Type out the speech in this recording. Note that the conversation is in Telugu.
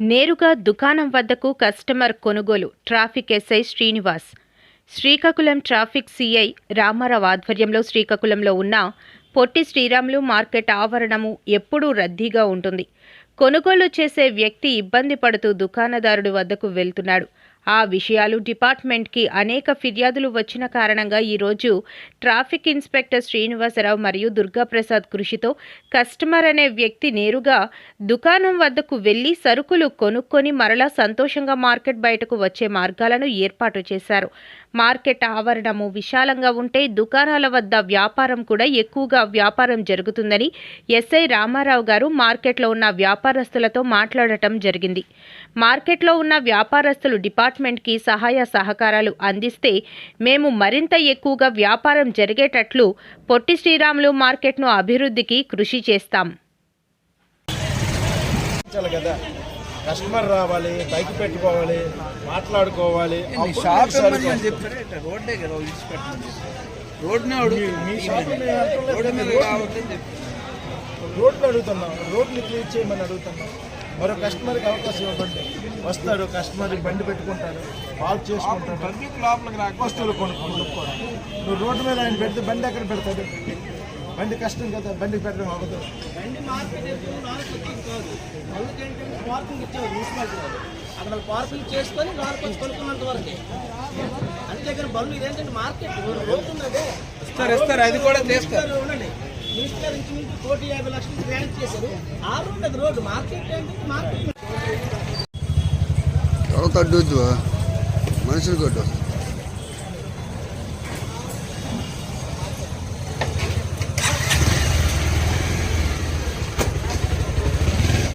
నేరుగా దుకాణం వద్దకు కస్టమర్ కొనుగోలు traffic S I Srinivas. Srikakulam traffic C I Ramarao ఆధ్వర్యంలో శ్రీకాకుళంలో ఉన్న పొట్టి శ్రీరాములు మార్కెట్ ఆవరణము ఎప్పుడూ రద్దీగా ఉంటుంది. కొనుగోలు చేసే వ్యక్తి ఇబ్బంది పడుతూ దుకాణదారుడి వద్దకు వెళ్తున్నాడు. ఆ విషయాలు డిపార్ట్మెంట్కి అనేక ఫిర్యాదులు వచ్చిన కారణంగా ఈరోజు ట్రాఫిక్ ఇన్స్పెక్టర్ శ్రీనివాసరావు మరియు దుర్గాప్రసాద్ కృషితో కస్టమర్ అనే వ్యక్తి నేరుగా దుకాణం వద్దకు వెళ్ళి సరుకులు కొనుక్కొని మరలా సంతోషంగా మార్కెట్ బయటకు వచ్చే మార్గాలను ఏర్పాటు చేశారు. మార్కెట్ ఆవరణము విశాలంగా ఉంటే దుకాణాల వద్ద వ్యాపారం కూడా ఎక్కువగా వ్యాపారం జరుగుతుందని ఎస్ఐ రామారావు గారు మార్కెట్లో ఉన్న వ్యాపారస్తులతో మాట్లాడటం జరిగింది మార్కెట్లో ఉన్న వ్యాపారస్తులు డిపార్ట్మెంట్కి సహాయ సహకారాలు అందిస్తే మేము మరింత ఎక్కువగా వ్యాపారం జరిగేటట్లు పొట్టి శ్రీరాములు మార్కెట్ను అభివృద్ధికి కృషి చేస్తాం కస్టమర్ రావాలి బైక్ పెట్టుకోవాలి మాట్లాడుకోవాలి షాప్ రోడ్డే కదా రోడ్నే రోడ్డు మీద రోడ్లు అడుగుతున్నాం. రోడ్లు క్లియర్ చేయమని అడుగుతున్నాం. మరో కస్టమర్కి అవకాశం ఇవ్వండి వస్తాడు కస్టమర్ బండి పెట్టుకుంటాడు పాలు చేసుకుంటాడు వస్తువులు కొనుక్కోడు. నువ్వు రోడ్డు మీద ఆయన పెడితే బండి ఎక్కడ పెడతాడు? బండి కష్టం కదా బండి పెట్టడం అవ్వదు. అక్కడ పార్కింగ్ చేసుకొని నాలుగు వచ్చి కొనుక్కున్నంత వరకే. అంతేగాని బండ్లు ఇదేంటంటే మార్కెట్ రోడ్డు ఉన్నదే. ఇస్తారు ఇస్తారు. అది కూడా మినిస్టర్ ఉండండి మినిస్టర్ ఇంచుమించు కోటి యాభై లక్షలు గ్రాంట్ చేశారు. ఆ రోడ్డు అది రోడ్డు మార్కెట్ ఏంటంటే మార్కెట్ ఎవరు మనుషులు కొట్టు